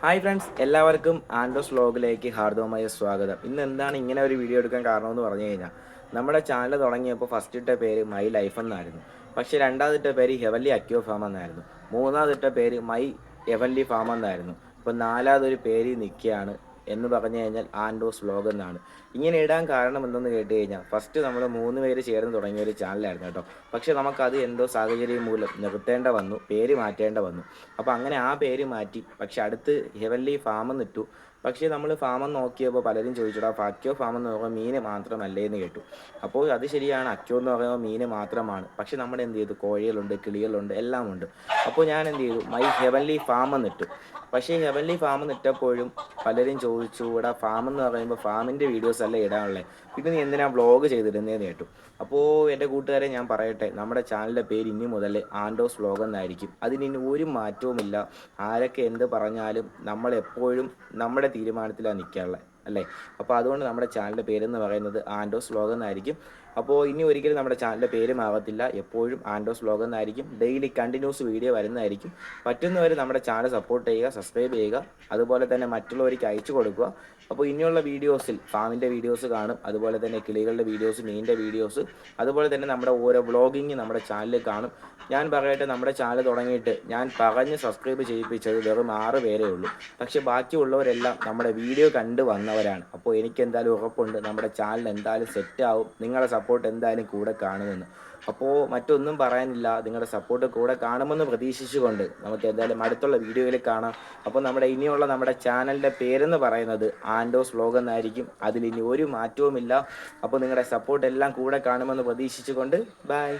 Hi friends എല്ലാവർക്കും ആൻഡോസ് വ്ലോഗിലേക്ക് ഹാർദവമായ സ്വാഗതം. ഇന്ന് എന്താണ് ഇങ്ങനെ ഒരു വീഡിയോ എടുക്കാൻ കാരണം എന്ന് പറഞ്ഞു കഴിഞ്ഞാൽ നമ്മുടെ ചാനൽ തുടങ്ങിയപ്പോൾ ഫസ്റ്റ് ഇട്ട പേര് മൈ ലൈഫ് എന്നായിരുന്നു. പക്ഷേ രണ്ടാമതിട്ട പേര് ഹെവൻലി അക്യോ ഫാം എന്നായിരുന്നു. മൂന്നാമതിട്ട പേര് മൈ ഹെവൻലി ഫാം എന്നായിരുന്നു. ഇപ്പോൾ നാലാമതൊരു പേര് നിൽക്കുകയാണ് എന്ന് പറഞ്ഞു കഴിഞ്ഞാൽ ആൻഡോസ് വ്ലോഗ് എന്നാണ്. ഇങ്ങനെ ഇടാൻ കാരണം എന്തെന്ന് കേട്ട് കഴിഞ്ഞാൽ ഫസ്റ്റ് നമ്മൾ മൂന്ന് പേര് ചേർന്ന് തുടങ്ങിയ ഒരു ചാനലായിരുന്നു കേട്ടോ. പക്ഷേ നമുക്കത് എന്തോ സാഹചര്യം മൂലം നിർത്തേണ്ട വന്നു പേര് മാറ്റേണ്ട വന്നു. അപ്പോൾ അങ്ങനെ ആ പേര് മാറ്റി പക്ഷെ അടുത്ത് ഹെവൻലി ഫാം എന്നിട്ടു പക്ഷേ നമ്മൾ ഫാമം നോക്കിയപ്പോൾ പലരും ചോദിച്ചോടാ അക്കോ ഫാം എന്ന് പറയുമ്പോൾ മീന് മാത്രമല്ലേ? എന്ന് കേട്ടു. അപ്പോൾ അത് ശരിയാണ് അക്കോ എന്ന് പറയുമ്പോൾ മീന് മാത്രമാണ്. പക്ഷേ നമ്മൾ എന്ത് ചെയ്തു? കോഴികളുണ്ട് കിളികളുണ്ട് എല്ലാം ഉണ്ട് അപ്പോൾ ഞാൻ എന്ത് ചെയ്തു? മൈ ഹെവൻലി ഫാം എന്നിട്ടു പക്ഷേ ഹെവൻലി ഫാം നിട്ടപ്പോഴും പലരും ചോദിച്ചു ഇവിടെ ഫാം എന്ന് പറയുമ്പോൾ ഫാമിന്റെ വീഡിയോസ് അല്ലേ ഇടാനുള്ളത് പിന്നെ നീ എന്തിനാ വ്ളോഗ് ചെയ്തിടുന്നതെന്ന് കേട്ടു. അപ്പോൾ എന്റെ കൂട്ടുകാരെ ഞാൻ പറയട്ടെ നമ്മുടെ ചാനലിന്റെ പേര് ഇനി മുതൽ ആൻഡോസ് വ്ളോഗ് എന്നായിരിക്കും. അതിന് ഒരു മാറ്റവുമില്ല. ആരൊക്കെ എന്ത് പറഞ്ഞാലും നമ്മൾ എപ്പോഴും നമ്മുടെ തീരുമാനത്തിലാണ് നിൽക്കാനുള്ളത് അല്ലേ? അപ്പോൾ അതുകൊണ്ട് നമ്മുടെ ചാനലിന്റെ പേരെന്ന് പറയുന്നത് ആൻഡോസ് വ്ളോഗ് എന്നായിരിക്കും. അപ്പോൾ ഇനി ഒരിക്കലും നമ്മുടെ ചാനലിന്റെ പേര് ആവത്തില്ല. എപ്പോഴും ആൻഡോസ് ബ്ലോഗ് എന്നായിരിക്കും. ഡെയിലി കണ്ടിന്യൂസ് വീഡിയോ വരുന്നതായിരിക്കും. പറ്റുന്നവർ നമ്മുടെ ചാനൽ സപ്പോർട്ട് ചെയ്യുക സബ്സ്ക്രൈബ് ചെയ്യുക. അതുപോലെ തന്നെ മറ്റുള്ളവർക്ക് അയച്ചു കൊടുക്കുക. അപ്പോൾ ഇനിയുള്ള വീഡിയോസിൽ ഫാമിന്റെ വീഡിയോസ് കാണും. അതുപോലെ തന്നെ കിളികളുടെ വീഡിയോസ് മീനിന്റെ വീഡിയോസ് അതുപോലെ തന്നെ നമ്മുടെ ഓരോ വ്ളോഗിങ് നമ്മുടെ ചാനലിൽ കാണും. ഞാൻ പറയട്ടെ നമ്മുടെ ചാനൽ തുടങ്ങിയിട്ട് ഞാൻ പറഞ്ഞ് സബ്സ്ക്രൈബ് ചെയ്യിപ്പിച്ചത് വെറും ആറ് പേരേ ഉള്ളൂ. പക്ഷേ ബാക്കിയുള്ളവരെല്ലാം നമ്മുടെ വീഡിയോ കണ്ട് വന്നവരാണ്. അപ്പോൾ എനിക്ക് എന്തായാലും ഉറപ്പുണ്ട്. നമ്മുടെ ചാനൽ എന്തായാലും സെറ്റ് ആവും. നിങ്ങളുടെ സപ്പോർട്ട് എന്തായാലും കൂടെ കാണുമെന്ന്. അപ്പോൾ മറ്റൊന്നും പറയാനില്ല. നിങ്ങളുടെ സപ്പോർട്ട് കൂടെ കാണുമെന്ന് പ്രതീക്ഷിച്ചുകൊണ്ട് നമുക്ക് എന്തായാലും അടുത്തുള്ള വീഡിയോയിൽ കാണാം. അപ്പോൾ നമ്മുടെ ഇനിയുള്ള നമ്മുടെ ചാനലിന്റെ പേരെന്ന് പറയുന്നത് ആൻഡോസ് വ്ലോഗ് എന്നായിരിക്കും. അതിൽ ഇനി ഒരു മാറ്റവുമില്ല. അപ്പോൾ നിങ്ങളുടെ സപ്പോർട്ട് എല്ലാം കൂടെ കാണുമെന്ന് പ്രതീക്ഷിച്ചുകൊണ്ട് ബൈ.